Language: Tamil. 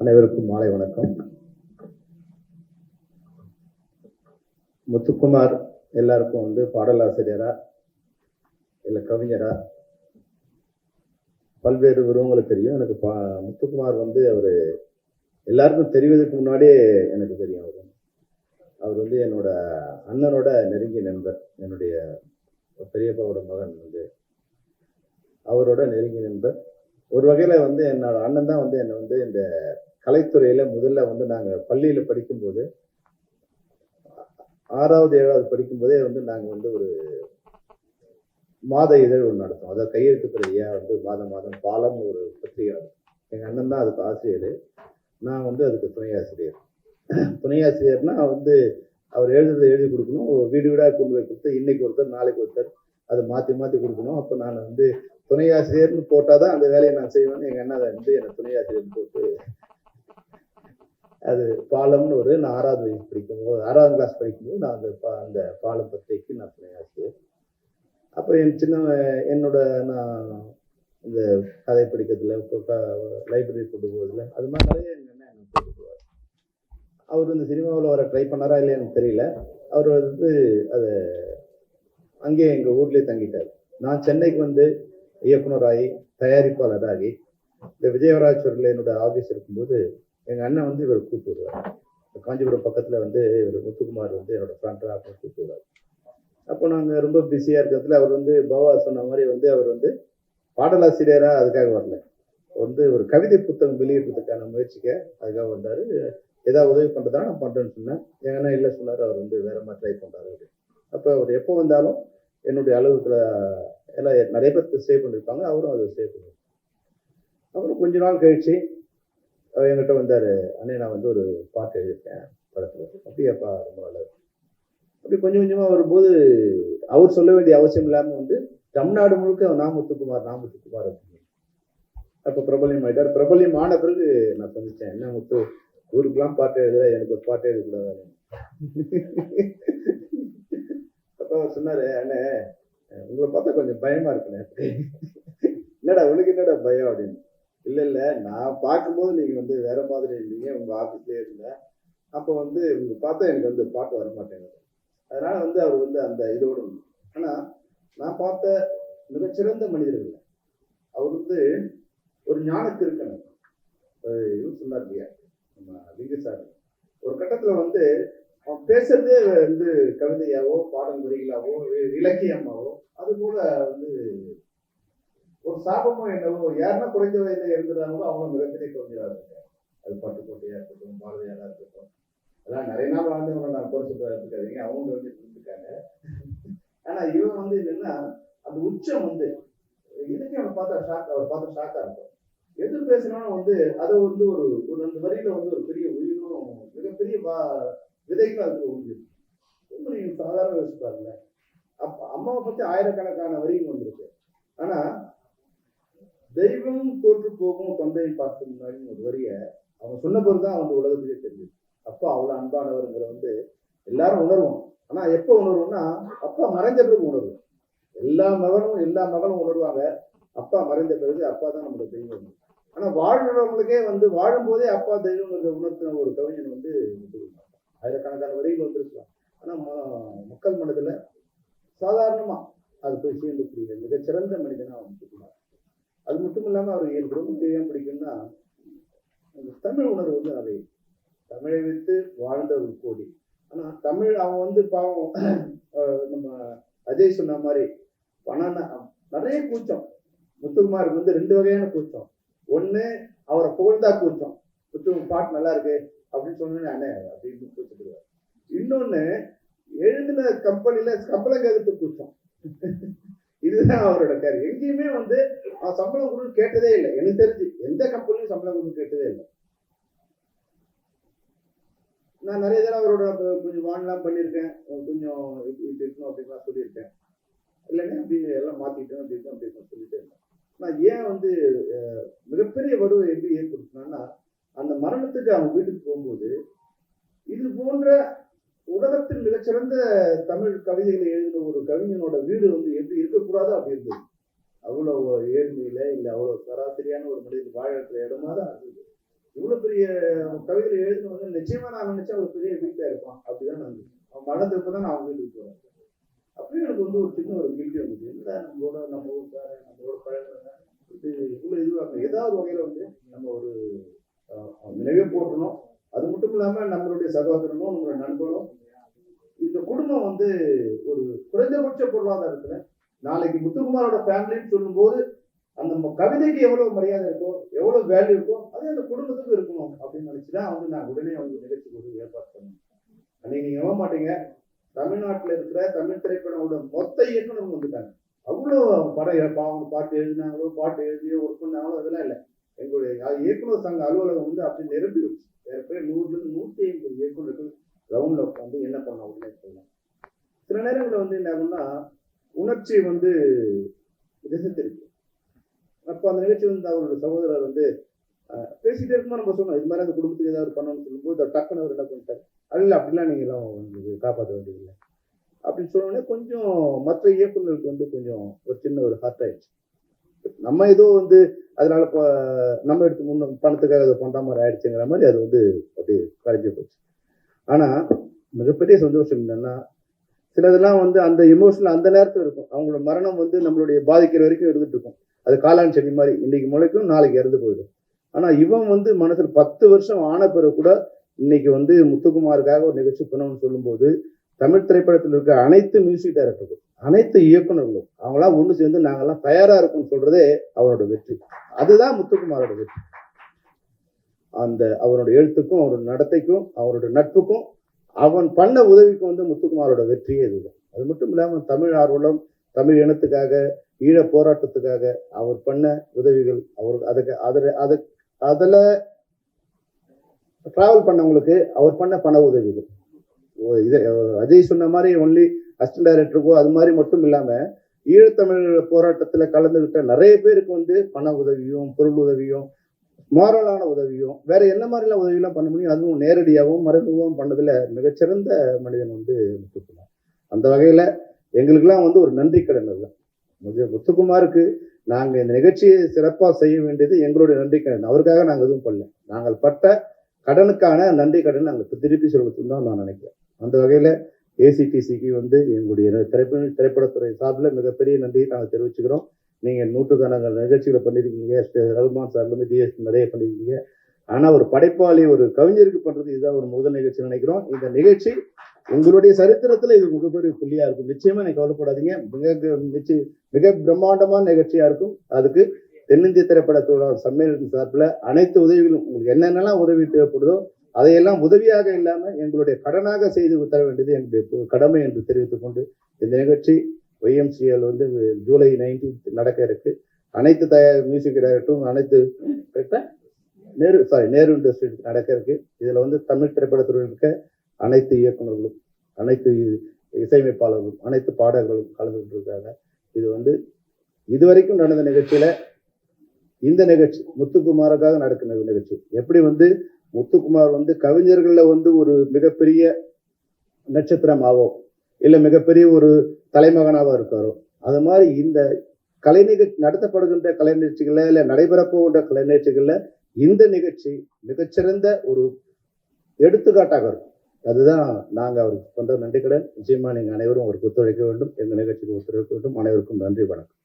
அனைவருக்கும் மாலை வணக்கம். முத்துக்குமார் எல்லாருக்கும் வந்து பாடலாசிரியரா இல்லை கவிஞரா பல்வேறு உருவங்களுக்கு தெரியும். எனக்கு பா முத்துக்குமார் வந்து அவர் எல்லாருக்கும் தெரிவதற்கு முன்னாடியே எனக்கு தெரியும் அவர். அவர் வந்து என்னோட அண்ணனோட நெருங்கிய நண்பர். என்னுடைய பெரியப்பாவோட மகன் வந்து அவரோட நெருங்கிய நண்பர். ஒரு வகையில் வந்து என்னோட அண்ணன் தான் வந்து என்னை வந்து இந்த கலைத்துறையில் முதல்ல வந்து நாங்கள் பள்ளியில் படிக்கும்போது ஆறாவது ஏழாவது படிக்கும்போதே வந்து நாங்கள் வந்து ஒரு மாத இதழ் ஒன்று நடத்தோம் அதாவது கையெழுத்து பிரதியா வந்து மாதம் மாதம் பாலம் ஒரு பத்திரிகை எங்கள் அண்ணன் தான் அதுக்கு ஆசிரியர். நான் வந்து அதுக்கு துணை ஆசிரியர். துணை ஆசிரியர்னா வந்து அவர் எழுதுறதை எழுதி கொடுக்கணும். வீடு வீடாக கொண்டு போய் கொடுத்து இன்னைக்கு ஒருத்தர் நாளைக்கு ஒருத்தர் அதை மாற்றி மாற்றி கொடுக்கணும். அப்போ நான் வந்து துணை ஆசிரியர்னு போட்டால் தான் அந்த வேலையை நான் செய்வேன்னு எங்கள் அண்ணன் அதை வந்து என்னை துணை ஆசிரியர் போட்டு அது பாலம்னு ஒரு நான் ஆறாவது வயசு படிக்கும்போது ஆறாவது கிளாஸ் படிக்கும்போது நான் அந்த பா அந்த பாலம் பத்திரிக்கு நான் துணை ஆசிரியர் அப்போ என் சின்ன என்னோட நான் இந்த கதை படிக்கிறதுல இப்போ லைப்ரரி கொண்டு போகிறதுல அது மாதிரி நிறைய எங்கள் அண்ணன் என்னை கூட்டு போவார். அவர் இந்த சினிமாவில் வர ட்ரை பண்ணாரா இல்லையான்னு தெரியல. அவர் வந்து அதை அங்கேயே எங்கள் ஊர்லேயே தங்கிட்டார். நான் சென்னைக்கு வந்து இயக்குனராகி தயாரிப்பாளராகி இந்த விஜயவராஜூரில் என்னோட ஆஃபீஸ் இருக்கும்போது எங்கள் அண்ணன் வந்து இவர் கூப்பிட்டு வருவார். காஞ்சிபுரம் பக்கத்தில் வந்து இவர் முத்துக்குமார் வந்து என்னோட ஃப்ரெண்டாக அப்படின்னு கூப்பிட்டு வருவார். அப்போ நாங்கள் ரொம்ப பிஸியாக இருக்கிறதுல அவர் வந்து பவா சொன்ன மாதிரி வந்து அவர் வந்து பாடலாசிரியராக அதுக்காக வரல. வந்து ஒரு கவிதை புத்தகம் வெளியிடுறதுக்கான முயற்சிக்க அதுக்காக வந்தார். ஏதாவது உதவி பண்ணுறதா நான் பண்ணுறேன்னு சொன்னேன். ஏன்னா இல்லை சொன்னார் அவர் வந்து வேற மாதிரி ட்ரை பண்ணுறாரு அப்போ அவர் எப்போ வந்தாலும் என்னுடைய அலுவலகத்தில் எல்லாம் நிறைய பேர் சேவ் பண்ணியிருப்பாங்க அவரும் அதை சேவ் பண்ணுவார் அப்புறம் கொஞ்ச நாள் கழிச்சு அவர் என்கிட்ட வந்தார் அண்ணே நான் வந்து ஒரு பாட்டு எழுதியிருக்கேன் படத்தில். அப்படியாப்பா ரொம்ப நல்லது அப்படி கொஞ்சம் கொஞ்சமாக வரும்போது அவர் சொல்ல வேண்டிய அவசியம் இல்லாமல் வந்து தமிழ்நாடு முழுக்க நாமத்துக்குமார் நாமத்துக்குமார் அப்படின்னு. அப்போ பிரபலியம் ஆகிட்டார் பிரபலியம் ஆன பிறகு நான் சந்தித்தேன் என்ன முத்து ஊருக்கெல்லாம் பாட்டு எழுதுற? எனக்கு ஒரு பாட்டு எழுதக்கூடாது. சொன்னாரு அண்ணே உங்களை பார்த்தா கொஞ்சம் பயமா இருக்குண்ணே. என்னடா உனக்கு என்னடா பயம் அப்படின்னு. இல்லை இல்லை நான் பார்க்கும்போது நீங்கள் வந்து வேற மாதிரி இருந்தீங்க உங்கள் ஆஃபீஸ்லேயே இருந்தேன். அப்போ வந்து உங்க பார்த்தா எனக்கு வந்து பாட்டு வர மாட்டேங்குது அதனால வந்து அவர் வந்து அந்த இதோடு ஆனால் நான் பார்த்த மிகச்சிறந்த மனிதர் இல்லை அவர் வந்து ஒரு ஞானத்திருக்கணும் இவர் சொன்னார் இல்லையா? நம்ம லிங்க சார். ஒரு கட்டத்தில் வந்து பேசுறதே வந்து கவிதையாவோ பாடல் வரிகளாவோ இலக்கியமாவோ அது கூட வந்து ஒரு சாபமோ என்னவோ யாருன்னா குறைந்த வயதில் இருந்துறாங்களோ அவங்க மிகப்பெரிய கவிஞராக இருக்காங்க. அது பட்டுக்கோட்டையா இருக்கட்டும் பாரதியாரா இருக்கட்டும். அதெல்லாம் நிறைய நாள் வாழ்ந்தவங்க நான் குறைச்சு இருக்காதீங்க அவங்க வந்து இருந்திருக்காங்க. ஆனா இவன் வந்து என்னன்னா அந்த உச்சம் வந்து இதுக்கு அவனை பார்த்தா ஷாக் அவர் பார்த்தா ஷாக்கா இருக்கும். எது பேசினாலும் வந்து அதை வந்து ஒரு ஒரு ரெண்டு வரியில வந்து ஒரு பெரிய உயிரும் மிகப்பெரிய வா விதைகளும் அதுக்கு உண்டு ரொம்ப நீங்க சாதாரண யோசிப்பாருல்ல அப்போ அம்மாவை பற்றி ஆயிரக்கணக்கான வரிகள் வந்திருக்கு. ஆனால் தெய்வம் தோற்று போகும் தந்தையை பார்த்து முன்னாடி ஒரு வரியை அவன் சொன்ன பிறகுதான் அவன் உலகத்துக்கே தெரிஞ்சது. அப்பா அவ்வளோ அன்பானவருங்கிற வந்து எல்லாரும் உணர்வோம். ஆனால் எப்போ உணர்வோம்னா அப்பா மறைஞ்ச பிறகு உணர்வு. எல்லா மகனும் எல்லா மகளும் உணர்வாங்க. அப்பா மறைந்த பிறகு அப்பா தான் நம்மளோட தெய்வம். ஆனால் வாழ்றவங்களுக்கே வந்து வாழும் போதே அப்பா தெய்வங்கிறத உணர்த்தின ஒரு கவிஞன் வந்து ஆயிரக்கணக்கான வரிகள் வந்திருக்கலாம். ஆனால் மக்கள் மனதில் சாதாரணமாக அது போய் சேர்ந்துக்கூடிய மிகச்சிறந்த மனிதனாக அவன் அது மட்டும் இல்லாமல் அவர் எனக்கு ரொம்ப ஏன் பிடிக்கும்னா தமிழ் உணர்வு வந்து நிறைய தமிழை வைத்து வாழ்ந்த ஒரு கோடி. ஆனால் தமிழ் அவன் வந்து பாவம் நம்ம அஜய் சொன்ன மாதிரி பணம் நிறைய கூச்சம். முத்துக்குமாருக்கு வந்து ரெண்டு வகையான கூச்சம். ஒன்று அவரை புகழ்ந்தா கூச்சம். முத்து பாட்டு நல்லா இருக்கு. அப்படின்னு சொன்னேன் அண்ணே அப்படின்னு கூச்சிடுவார் இன்னொன்னு எழுதின கம்பெனியில் சம்பளம் கேட்கறது கூச்சம். இதுதான் அவரோட கரு. எங்கேயுமே வந்து அவன் சம்பளம் கொடுன்னு கேட்டதே இல்லை. எனக்கு தெரிஞ்சு எந்த கம்பெனியும் சம்பளம் கொடுன்னு கேட்டதே இல்லை. நான் நிறைய தடவை அவரோட கொஞ்சம் வாங்கலாம் பண்ணியிருக்கேன். கொஞ்சம் இப்படி இருக்கணும் அப்படின்லாம் சொல்லியிருக்கேன். இல்லைன்னா அப்படி எல்லாம் மாற்றிட்டேன் அப்படி இருக்கணும் அப்படி சொல்லிட்டு இருந்தேன். நான் ஏன் வந்து மிகப்பெரிய வடுவை எப்படி ஏற்படுத்தினேன்னா அந்த மரணத்துக்கு அவங்க வீட்டுக்கு போகும்போது இது போன்ற உலகத்தில் மிகச்சிறந்த தமிழ் கவிதைகளை எழுதின ஒரு கவிஞனோட வீடு வந்து எப்படி இருக்கக்கூடாது அப்படி இருந்தது. அவ்வளோ ஏழ்மையில இல்லை அவ்வளோ சராசரியான ஒரு மனிதன் வாழற இடமா தான் இருந்தது. இவ்வளோ பெரிய கவிதை எழுதுன வந்து நிச்சயமா நான் நினைச்சா ஒரு பெரிய வீட்டில் இருப்பான். அப்படிதான் நான் அவன் மனதிற்கு தான் நான் அவங்க வீட்டுக்கு போறேன். அப்படியே எனக்கு வந்து ஒரு சின்ன ஒரு வீட்டு வந்துச்சு. இல்லை நம்மளோட நம்ம ஊருக்காரன் நம்மளோட பழகிறேன் இது இதுவாக ஏதாவது வகையில் வந்து நம்ம ஒரு நினைவே போட்டணும் அது மட்டும் இல்லாம நம்மளுடைய சகோதரனும் நம்மளுடைய நண்பனும் இந்த குடும்பம் வந்து ஒரு குறைந்தபட்ச பொருளாதாரத்துல நாளைக்கு முத்துக்குமாரோட ஃபேமிலின்னு சொல்லும்போது அந்த ம- கவிதைக்கு எவ்வளவு மரியாதை இருக்கோ எவ்வளவு வேல்யூ இருக்கோ அதே அந்த குடும்பத்துக்கு இருக்கணும் அப்படின்னு நினைச்சுதான் வந்து நான் உடனே அவங்க நிகழ்ச்சி கொடுத்து ஏற்பாடு பண்ணேன். அன்னைக்கு நீங்க நம்ப மாட்டீங்க. தமிழ்நாட்டில் இருக்கிற தமிழ் திரைப்படங்களோட மொத்த இயக்குனர் வந்துட்டாங்க. அவ்வளோ படம் அவங்க பாட்டு எழுதினாங்களோ பாட்டு எழுதியோ ஒர்க் பண்ணாங்களோ அதெல்லாம் இல்லை. எங்களுடைய இயக்குனர் சங்க அலுவலகம் வந்து அப்படி நிரம்பி வச்சு வேற பேர் நூறுல ஐம்பது இயக்குநர்கள் ரவுண்டில் உட்காந்து என்ன பண்ண உடனே சொல்லலாம் சில நேரங்களில் வந்து என்ன ஆகும்னா உணர்ச்சி வந்து திசை அப்போ அந்த நிகழ்ச்சி வந்து அவரோட சகோதரர் வந்து அஹ், பேசிட்டே இருக்கும்போது நம்ம சொன்னோம் இது மாதிரி அந்த குடும்பத்துக்கு ஏதாவது பண்ணணும்னு சொல்லும்போது அவர் டக்குன்னு அவர் என்ன பண்ணிட்டார்? அல்ல இல்லை அப்படிலாம் நீங்க எல்லாம் காப்பாற்ற வேண்டியதில்லை. அப்படின்னு சொன்னோடனே கொஞ்சம் மற்ற இயக்குநர்களுக்கு வந்து கொஞ்சம் ஒரு சின்ன ஒரு ஹார்ட் ஆயிடுச்சு. நம்ம ஏதோ வந்து அதனால இப்போ நம்ம எடுத்து முன்ன பணத்துக்காக அதை பண்ணுற மாதிரி ஆயிடுச்சுங்கிற மாதிரி அது வந்து அப்படியே கரைஞ்சு போச்சு. ஆனால் மிகப்பெரிய சந்தோஷம் என்னன்னா சிலதெல்லாம் வந்து அந்த எமோஷனல் அந்த நேரத்தில் இருக்கும். அவங்களோட மரணம் வந்து நம்மளுடைய பாதிக்கிற வரைக்கும் இருந்துட்டு இருக்கும். அது காளான் செடி மாதிரி இன்னைக்கு முளைக்கும் நாளைக்கு இறந்து போயிடும். ஆனா இவன் வந்து மனசில் பத்து வருஷம் ஆன பிறகு கூட இன்னைக்கு வந்து முத்துக்குமாருக்காக ஒரு நிகழ்ச்சி பண்ணணும்னு சொல்லும்போது தமிழ் திரைப்படத்தில் இருக்க அனைத்து மியூசிக் டைரக்டர்களும் அனைத்து இயக்குனர்களும் அவங்களாம் ஒன்று சேர்ந்து நாங்கள்லாம் தயாராக இருக்கோம்னு சொல்றதே அவரோட வெற்றி. அதுதான் முத்துக்குமாரோட வெற்றி. அந்த அவரோட எழுத்துக்கும் அவரோட நடத்தைக்கும் அவரோட நட்புக்கும் அவன் பண்ண உதவிக்கும் வந்து முத்துக்குமாரோட வெற்றியே இதுதான். அது மட்டும் இல்லாமல் தமிழ் ஆர்வலம் தமிழ் இனத்துக்காக ஈழ போராட்டத்துக்காக அவர் பண்ண உதவிகள் அவர் அதுக்கு அதில் அது அதில் ட்ராவல் பண்ணவங்களுக்கு அவர் பண்ண பண உதவிகள். இது அஜய் சொன்ன மாதிரி ஒன்லி அசிஸ்டன்ட் டைரக்டருக்கோ அது மாதிரி மட்டும் இல்லாமல் ஈழத்தமிழ் போராட்டத்தில் கலந்துகிட்ட நிறைய பேருக்கு வந்து பண உதவியும் பொருள் உதவியும் மாரலான உதவியும் வேற என்ன மாதிரிலாம் உதவியெல்லாம் பண்ண முடியும்? அதுவும் நேரடியாகவும் மறைமுகவும் பண்ணதில் மிகச்சிறந்த மனிதன் வந்து முத்துக்குமார். அந்த வகையில் எங்களுக்கெல்லாம் வந்து ஒரு நன்றி கடன் அதுதான். முத்துக்குமாருக்கு நாங்கள் இந்த நிகழ்ச்சியை சிறப்பாக செய்ய வேண்டியது எங்களுடைய நன்றி கடன். அவருக்காக நாங்கள் எதுவும் பண்ணல. நாங்கள் பட்ட கடனுக்கான நன்றி கடன் நாங்கள் திருப்பி செலுத்தணும் தான் நான் நினைக்கிறேன். அந்த வகையில் ஏசிடிசிக்கு வந்து எங்களுடைய திரைப்பட திரைப்படத்துறை சார்பில் மிகப்பெரிய நன்றியை நாங்கள் தெரிவிச்சுக்கிறோம். நீங்கள் நூற்றுக்கணக்கான நிகழ்ச்சிகளை பண்ணியிருக்கீங்க ரகுமான் சார்லேருந்து டிஎஸ் நிறைய பண்ணியிருக்கீங்க ஆனால் ஒரு படைப்பாளி ஒரு கவிஞருக்கு பண்ணுறது இதுதான் ஒரு முதல் நிகழ்ச்சி நினைக்கிறோம். இந்த நிகழ்ச்சி உங்களுடைய சரித்திரத்தில் இது மிகப்பெரிய புள்ளியாக இருக்கும். நிச்சயமாக எனக்கு கவலைப்படாதீங்க. மிக நிச்சய மிக பிரம்மாண்டமான நிகழ்ச்சியாக இருக்கும். அதுக்கு தென்னிந்திய திரைப்படத்தோட சம்மேளன சார்பில் அனைத்து உதவிகளும் உங்களுக்கு என்னென்னலாம் உதவி தேவைப்படுதோ அதையெல்லாம் உதவியாக இல்லாமல் எங்களுடைய கடனாக செய்து தர வேண்டியது எங்களுடைய கடமை என்று தெரிவித்துக் கொண்டு இந்த நிகழ்ச்சி ஒய்எம்சிஎல் வந்து ஜூலை நைன்டீன்த் நடக்க இருக்கு. அனைத்து தயார் மியூசிக் டைரக்டரும் அனைத்து நேரு சாரி நேரு இண்டஸ்ட்ரி நடக்க இருக்கு. இதில் வந்து தமிழ் திரைப்படத்துறையில் இருக்க அனைத்து இயக்குநர்களும் அனைத்து இசையமைப்பாளர்களும் அனைத்து பாடகர்களும் கலந்து கொண்டிருக்காங்க. இது வந்து இதுவரைக்கும் நடந்த நிகழ்ச்சியில இந்த நிகழ்ச்சி முத்துக்குமாருக்காக நடக்கிற நிகழ்ச்சி. எப்படி வந்து முத்துக்குமார் வந்து கவிஞர்களில் வந்து ஒரு மிகப்பெரிய நட்சத்திரமாகவோ இல்லை மிகப்பெரிய ஒரு தலைமகனாக இருக்காரோ. அது மாதிரி இந்த கலை நிகழ்ச்சி நடத்தப்படுகின்ற கலை நிகழ்ச்சிகளில் இல்லை நடைபெறப்போகின்ற கலை நிகழ்ச்சிகளில் இந்த நிகழ்ச்சி மிகச்சிறந்த ஒரு எடுத்துக்காட்டாக இருக்கும். அதுதான் நாங்கள் அவருக்கு கொண்ட நன்றி கடன் நிச்சயமா நீங்கள் அனைவரும் அவருக்கு ஒத்துழைக்க வேண்டும். எங்கள் நிகழ்ச்சிக்கு ஒத்துழைக்க வேண்டும். அனைவருக்கும் நன்றி வணக்கம்.